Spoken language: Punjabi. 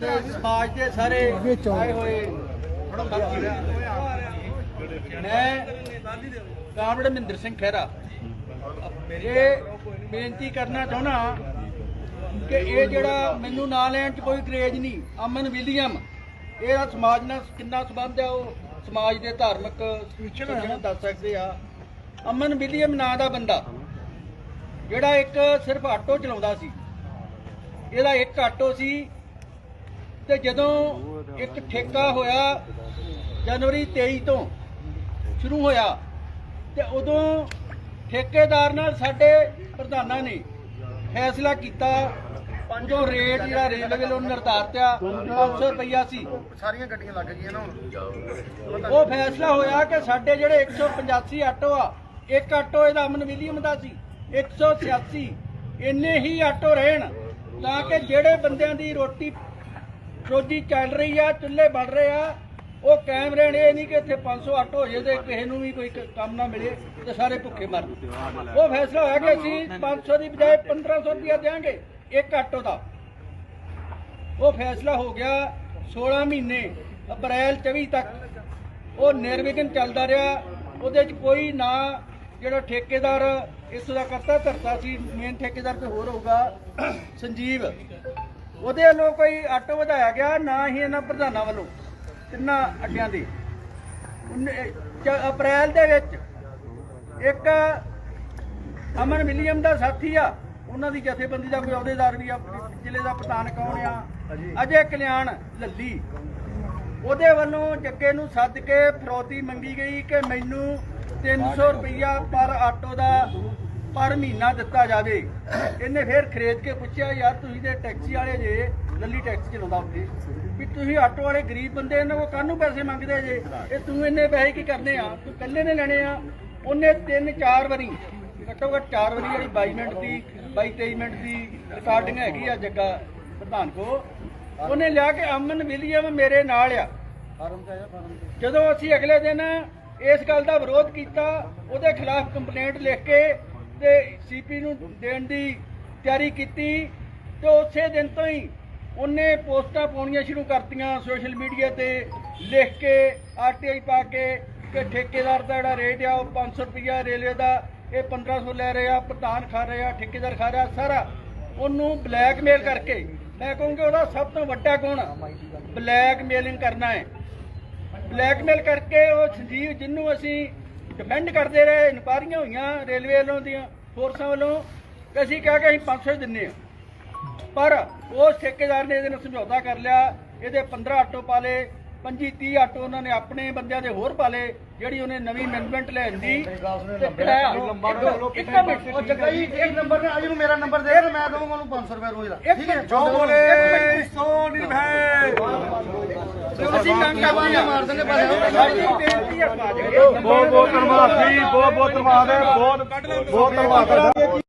ਸਮਾਜ ਦੇ ਸਾਰੇ ਆਏ ਹੋਏ ਮੈਂ ਕਾਮਰੇਡ ਮਹਿੰਦਰ ਸਿੰਘ ਖਹਿਰਾ। ਇਹ ਬੇਨਤੀ ਕਰਨਾ ਚਾਹੁੰਦਾ ਕਿ ਇਹ ਜਿਹੜਾ ਮੈਨੂੰ ਨਾਂ ਲੈਣ 'ਚ ਕੋਈ ਕਰੇਜ ਨਹੀਂ ਅਮਨ ਵਿਲੀਅਮ ਇਹਦਾ ਸਮਾਜ ਨਾਲ ਕਿੰਨਾ ਸੰਬੰਧ ਹੈ ਉਹ ਸਮਾਜ ਦੇ ਧਾਰਮਿਕ ਸੂਚਨਾ ਦੱਸ ਸਕਦੇ ਆ। ਅਮਨ ਵਿਲੀਅਮ ਨਾਂ ਦਾ ਬੰਦਾ ਜਿਹੜਾ ਇੱਕ ਸਿਰਫ ਆਟੋ ਚਲਾਉਂਦਾ ਸੀ। ਇਹਦਾ ਇੱਕ ਆਟੋ ਸੀ ਤੇ ਜਦੋਂ ਇੱਕ ਠੇਕਾ ਹੋਇਆ ਜਨਵਰੀ 23 ਤੋਂ ਸ਼ੁਰੂ ਹੋਇਆ ਤੇ ਉਦੋਂ ਠੇਕੇਦਾਰ ਨਾਲ ਸਾਡੇ ਪ੍ਰਧਾਨਾਂ ਨੇ ਫੈਸਲਾ ਕੀਤਾ ਜੋ ਰੇਟ ਜਿਹੜਾ ਰੇਲਵੇ ਵੱਲੋਂ ਨਿਰਧਾਰਿਆ 500 ਰੁਪਈਆ ਸੀ। ਸਾਰੀਆਂ ਗੱਡੀਆਂ ਲੱਗ ਗਈਆਂ ਨਾ ਹੁਣ। ਉਹ ਫੈਸਲਾ ਹੋਇਆ ਕਿ ਸਾਡੇ ਜਿਹੜੇ 185 ਆਟੋ ਆ ਇੱਕ ਆਟੋ ਇਹਦਾ ਅਮਨ ਵਿਲੀਅਮ ਦਾ ਸੀ 186 ਇੰਨੇ ਹੀ ਆਟੋ ਰਹਿਣ ਤਾਂ ਕਿ ਜਿਹੜੇ ਬੰਦਿਆਂ ਦੀ ਰੋਟੀ ਰੋਜੀ ਚੱਲ ਰਹੀ ਆ, ਚੁੱਲ੍ਹੇ ਬਣ ਰਹੇ ਆ। ਉਹ ਕਾਇਮ ਰਹਿਣ, ਇਹ ਨਹੀਂ ਕਿ ਇੱਥੇ 500 ਆਟੋ ਹੋ ਜੇ ਤੇ ਕਿਸੇ ਨੂੰ ਵੀ ਕੋਈ ਕੰਮ ਨਾ ਮਿਲੇ ਤੇ ਸਾਰੇ ਭੁੱਖੇ ਮਰਨ। ਉਹ ਫੈਸਲਾ ਹੋਇਆ ਕਿ ਅਸੀਂ 500 ਦੀ ਬਜਾਏ 1500 ਰੁਪਇਆ ਦੇਵਾਂਗੇ ਇੱਕ ਆਟੋ ਦਾ ਉਹ ਫੈਸਲਾ ਹੋ ਗਿਆ 16 ਮਹੀਨੇ, ਅਪ੍ਰੈਲ 24 ਤੱਕ। ਉਹ ਨਿਰਵਿਘਨ ਚੱਲਦਾ ਰਿਹਾ। ਉਹਦੇ 'ਚ ਕੋਈ ਨਾ ਜਿਹੜਾ ਠੇਕੇਦਾਰ, ਇਸ ਦਾ ਕਰਤਾ ਧਰਤਾ ਸੀ ਮੇਨ ਠੇਕੇਦਾਰ ਤੇ ਹੋਰ ਹੋਊਗਾ, ਸੰਜੀਵ। ਉਹਦੇ ਵੱਲੋਂ ਕੋਈ ਆਟੋ ਵਧਾਇਆ ਗਿਆ ਨਾ ਹੀ ਇਹਨਾਂ ਪ੍ਰਧਾਨਾਂ ਵੱਲੋਂ ਤਿੰਨਾਂ ਅੱਡਿਆਂ ਦੇ। ਅਪ੍ਰੈਲ ਦੇ ਵਿੱਚ ਇੱਕ ਅਮਨ ਵਿਲੀਅਮ ਦਾ ਸਾਥੀ ਆ ਉਹਨਾਂ ਦੀ ਜਥੇਬੰਦੀ ਦਾ ਕੋਈ ਅਹੁਦੇਦਾਰ ਵੀ ਆ ਜ਼ਿਲ੍ਹੇ ਦਾ ਪ੍ਰਧਾਨ ਕੌਣ ਆ? ਅਜੇ ਕਲਿਆਣ ਲੱਲੀ। ਉਹਦੇ ਵੱਲੋਂ ਜੱਗੇ ਨੂੰ ਸੱਦ ਕੇ ਫਰੋਤੀ ਮੰਗੀ ਗਈ ਕਿ ਮੈਨੂੰ 300 ਰੁਪਈਆ ਪਰ ਆਟੋ ਦਾ ਪਰ ਮਹੀਨਾ ਦਿੱਤਾ ਜਾਵੇ। ਇਹਨੇ ਫਿਰ ਖਰੀਦ ਕੇ ਪੁੱਛਿਆ ਯਾਰ ਤੁਸੀਂ ਤੇ ਟੈਕਸੀ ਵਾਲੇ ਜੇ ਲੱਲੀ ਟੈਕਸੀ ਚਲਾਉਂਦਾ ਉੱਥੇ। ਵੀ ਤੁਸੀਂ ਆਟੋ ਵਾਲੇ ਗਰੀਬ ਬੰਦੇ ਇਹਨਾਂ ਕੋਲ ਕਾਹਨੂੰ ਪੈਸੇ ਮੰਗਦੇ ਜੇ? ਇਹ ਤੂੰ ਇੰਨੇ ਪੈਸੇ ਕੀ ਕਰਨੇ ਆ? ਤੂੰ ਇਕੱਲੇ ਨੇ ਲੈਣੇ ਆ? ਉਹਨੇ ਤਿੰਨ ਚਾਰ ਵਾਰੀ ਘੱਟੋ ਘੱਟ ਚਾਰ ਵਾਰੀ ਜਿਹੜੀ 22 ਮਿੰਟ ਦੀ 22 23 ਮਿੰਟ ਦੀ ਰਿਕਾਰਡਿੰਗ ਹੈਗੀ ਆ ਜੱਗਾ ਪ੍ਰਧਾਨ ਕੋ ਉਹਨੇ ਲਿਆ ਕੇ ਅਮਨ ਵਿਲੀਅਮ ਮੇਰੇ ਨਾਲ ਆ। ਜਦੋਂ ਅਸੀਂ ਅਗਲੇ ਦਿਨ ਇਸ ਗੱਲ ਦਾ ਵਿਰੋਧ ਕੀਤਾ ਉਹਦੇ ਖਿਲਾਫ ਕੰਪਲੇਂਟ ਲਿਖ ਕੇ ਤੇ ਸੀਪੀ ਨੂੰ ਦੇਣ ਦੀ ਤਿਆਰੀ ਕੀਤੀ ਤੇ ਉਸੇ ਦਿਨ ਤੋਂ ਹੀ ਉਹਨੇ ਪੋਸਟਾਂ ਪਾਉਣੀਆਂ ਸ਼ੁਰੂ ਕਰਤੀਆਂ ਸੋਸ਼ਲ ਮੀਡੀਆ ਤੇ, ਲਿਖ ਕੇ ਆਰਟੀਆਈ ਪਾ ਕੇ ਕਿ ਠੇਕੇਦਾਰ ਦਾ ਜਿਹੜਾ ਰੇਟ ਆ ਉਹ 500 ਰੁਪਇਆ ਰੇਲਵੇ ਦਾ, ਇਹ 1500 ਲੈ ਰਿਹਾ, ਪ੍ਰਧਾਨ ਖਾ ਰਿਹਾ, ਠੇਕੇਦਾਰ ਖਾ ਰਿਹਾ, ਸਾਰਾ ਉਹਨੂੰ ਬਲੈਕਮੇਲ ਕਰਕੇ, ਮੈਂ ਕਹੂੰਗਾ ਉਹਦਾ ਸਭ ਤੋਂ ਵੱਡਾ ਗੁਣ ਬਲੈਕਮੇਲਿੰਗ ਕਰਨਾ ਹੈ। ਬਲੈਕਮੇਲ ਕਰਕੇ ਉਹ ਸੰਜੀਵ ਜਿੰਨੂੰ ਅਸੀਂ ਡਿਫੈਂਡ ਕਰਦੇ ਰਹੇ ਇਨਕੁਆਰੀਆਂ ਹੋਈਆਂ ਰੇਲਵੇ ਵੱਲੋਂ ਦੀਆਂ ਫੋਰਸਾਂ ਵੱਲੋਂ ਕਿ ਅਸੀਂ ਕਿਹਾ ਕਿ ਅਸੀਂ 500 ਦਿੰਨੇ ਆ ਪਰ ਉਸ ਠੇਕੇਦਾਰ ਨੇ ਇਹਦੇ ਨਾਲ ਸਮਝੌਤਾ ਕਰ ਲਿਆ ਇਹਦੇ 15 ਆਟੋ ਪਾਲੇ 25 30 ਆਟੋ ਉਹਨਾਂ ਨੇ ਆਪਣੇ ਬੰਦਿਆਂ ਦੇ ਹੋਰ ਪਾਲੇ ਜਿਹੜੀ ਉਹਨੇ ਨਵੀਂ ਅਮੈਂਡਮੈਂਟ ਲੈਣ ਦੀ ਇੱਕ- ਮਿੰਟ ਉਹ ਜੱਗਾ ਜੀ ਇੱਕ ਨੰਬਰ ਨੇ ਅੱਜ ਨੂੰ ਮੇਰਾ ਨੰਬਰ ਦੇ ਮੈਂ ਦਊਂਗਾ ਉਹਨੂੰ 500 ਰੁਪਏ ਰੋਜ਼ ਦਾ। ਠੀਕ ਹੈ। ਜੋ ਬੋਲੇ ਅਸੀਂ ਕਰਦੇ ਮਾਰ ਦਿੰਦੇ ਬਹੁਤ ਬਹੁਤ ਧੰਨਵਾਦ ਜੀ। ਬਹੁਤ ਬਹੁਤ ਧੰਨਵਾਦ ਹੈ। ਬਹੁਤ ਬਹੁਤ ਧੰਨਵਾਦ